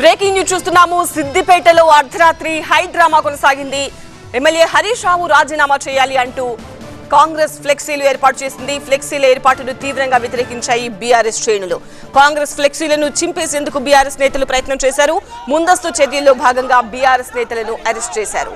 Breaking news చూస్తున్నాము. సిద్దిపేటలో అర్ధరాత్రి హై డ్రామా కొనసాగింది. ఎమ్మెల్యే హరీష్ రావు రాజీనామా చేయాలి అంటూ కాంగ్రెస్ ఫ్లెక్సీలు ఏర్పాటు చేసింది. ఫ్లెక్సీల ఏర్పాటును తీవ్రంగా వ్యతిరేకించాయి బీఆర్ఎస్ శ్రేణులు. కాంగ్రెస్ ఫ్లెక్సీలను చింపేసేందుకు బీఆర్ఎస్ నేతలు ప్రయత్నం చేశారు. ముందస్తు చర్యల్లో భాగంగా బీఆర్ఎస్ నేతలను అరెస్ట్ చేశారు.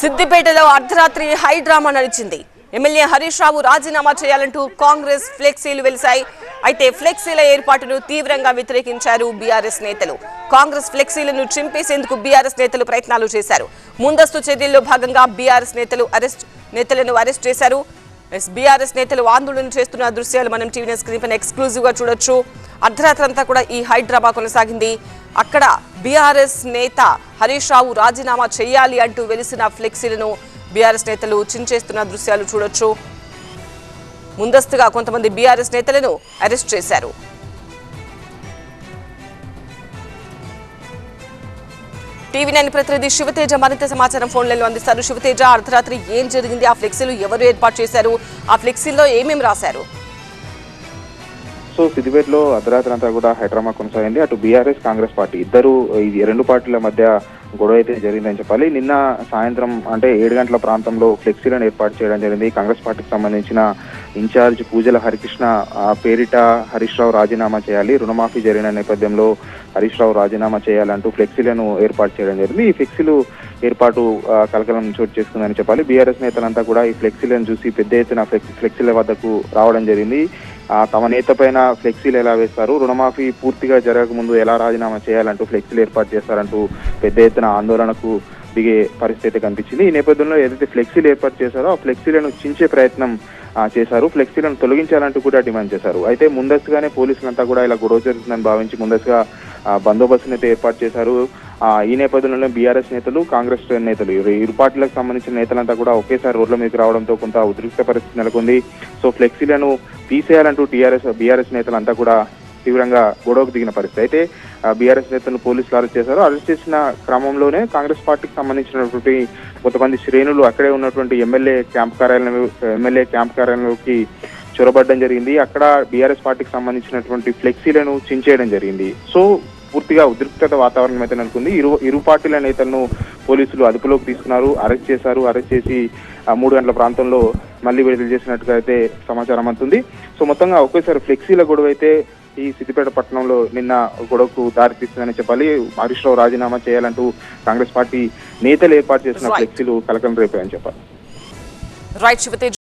సిద్దిపేటలో అర్ధరాత్రి హై డ్రామా నడిచింది. ఎమ్మెల్యే హరీష్ రావు రాజీనామా చేయాలంటూ కాంగ్రెస్ ఫ్లెక్సీలు వెలిశాయి. అయితే ఫ్లెక్సీల ఏర్పాటును తీవ్రంగా వ్యతిరేకించారు బీఆర్ఎస్ నేతలు. కాంగ్రెస్ ఫ్లెక్సీలను చింపేసేందుకు బీఆర్ఎస్ నేతలు ప్రయత్నాలు చేశారు. ముందస్తు చర్యల్లో భాగంగా బీఆర్ఎస్ నేతలు అరెస్ట్ నేతలను అరెస్ట్ చేశారు. ఎస్ బీఆర్ఎస్ నేతలు ఆందోళన చేస్తున్న దృశ్యాలు మనం టీవీ స్క్రీన్ పైన ఎక్స్క్లూజివ్గా చూడొచ్చు. అర్ధరాత్రి అంతా కూడా ఈ హై డ్రామా కొనసాగింది. అక్కడ బీఆర్ఎస్ నేత హరీష్ రావు రాజీనామా చేయాలి అంటూ వెలిసిన ఫ్లెక్సీలను బీఆర్ఎస్ నేతలు చించేస్తున్న దృశ్యాలు చూడొచ్చు. ముందస్తుగా కొంతమంది బీఆర్ఎస్ నేతలను అరెస్ట్ చేశారు. టీవీ నైన్ ప్రతినిధి శివతేజ మరింత సమాచారం ఫోన్లలో అందిస్తారు. శివతేజ అర్ధరాత్రి ఏం జరిగింది? ఆ ఫ్లెక్సీలు ఎవరు ఏర్పాటు చేశారు? ఆ ఫ్లెక్సీల్లో ఏమేమి రాశారు? సో సిద్దిపేటలో అర్ధరాత్రి అంతా కూడా హైడ్రామా కొనసాగింది. అటు బీఆర్ఎస్ కాంగ్రెస్ పార్టీ ఇద్దరు ఈ రెండు పార్టీల మధ్య గొడవ అయితే జరిగిందని చెప్పాలి. నిన్న సాయంత్రం అంటే ఏడు గంటల ప్రాంతంలో ఫ్లెక్సీలను ఏర్పాటు చేయడం జరిగింది. కాంగ్రెస్ పార్టీకి సంబంధించిన ఇన్ఛార్జ్ పూజల హరికృష్ణ పేరిట హరీష్ రావు రాజీనామా చేయాలి. రుణమాఫీ జరిగిన నేపథ్యంలో హరీష్ రావు రాజీనామా చేయాలంటూ ఫ్లెక్సీలను ఏర్పాటు చేయడం జరిగింది. ఈ ఫ్లెక్సీలు ఏర్పాటు కలకలం చోటు చేసుకుందని చెప్పాలి. బీఆర్ఎస్ నేతలంతా కూడా ఈ ఫ్లెక్సీలను చూసి పెద్ద ఎత్తున ఫ్లెక్సీల వద్దకు రావడం జరిగింది. తమ నేత పైన ఫ్లెక్సీలు ఎలా వేస్తారు? రుణమాఫీ పూర్తిగా జరగకముందు ఎలా రాజీనామా చేయాలంటూ ఫ్లెక్సీలు ఏర్పాటు చేస్తారంటూ పెద్ద ఎత్తున ఆందోళనకు దిగే పరిస్థితి అయితే కనిపించింది. ఈ నేపథ్యంలో ఏదైతే ఫ్లెక్సీలు ఏర్పాటు చేశారో ఆ ఫ్లెక్సీలను చించే ప్రయత్నం చేశారు. ఫ్లెక్సీలను తొలగించాలంటూ కూడా డిమాండ్ చేశారు. అయితే ముందస్తుగానే పోలీసులంతా కూడా ఇలా గొడవ జరుగుతుందని భావించి ముందస్తుగా ఆ, అయితే ఏర్పాటు చేశారు. ఈ నేపథ్యంలో బీఆర్ఎస్ నేతలు కాంగ్రెస్ నేతలు ఇరు పార్టీలకు సంబంధించిన నేతలంతా కూడా ఒకేసారి రోడ్ల మీదకి రావడంతో కొంత ఉద్రిక్త పరిస్థితి నెలకొంది. సో ఫ్లెక్సీలను తీసేయాలంటూ టీఆర్ఎస్ బీఆర్ఎస్ నేతలంతా కూడా తీవ్రంగా గొడవకు దిగిన పరిస్థితి. అయితే బీఆర్ఎస్ నేతలను పోలీసులు అరెస్ట్ చేశారు. అరెస్ట్ చేసిన క్రమంలోనే కాంగ్రెస్ పార్టీకి సంబంధించినటువంటి కొంతమంది శ్రేణులు అక్కడే ఉన్నటువంటి ఎమ్మెల్యే క్యాంప్ కార్యాలయం ఎమ్మెల్యే క్యాంప్ కార్యాలయంలోకి చొరబడడం జరిగింది. అక్కడ బీఆర్ఎస్ పార్టీకి సంబంధించినటువంటి ఫ్లెక్సీలను చించేయడం జరిగింది. సో పూర్తిగా ఉద్రిక్తత వాతావరణం అయితే నెలకొంది. ఇరు ఇరు పార్టీల నేతలను పోలీసులు అదుపులోకి తీసుకున్నారు అరెస్ట్ చేశారు. అరెస్ట్ చేసి మూడు గంటల ప్రాంతంలో మళ్ళీ విడుదల చేసినట్టుగా అయితే సమాచారం అందుతుంది. సో మొత్తంగా ఒకేసారి ఫ్లెక్సీల గొడవ అయితే ఈ సిద్దిపేట పట్టణంలో నిన్న గొడవకు దారితీస్తుందని చెప్పాలి. హరీష్ రావు రాజీనామా చేయాలంటూ కాంగ్రెస్ పార్టీ నేతలు ఏర్పాటు చేసిన. ఫ్లెక్సీలు కలకలం రేపాయని చెప్పాలి.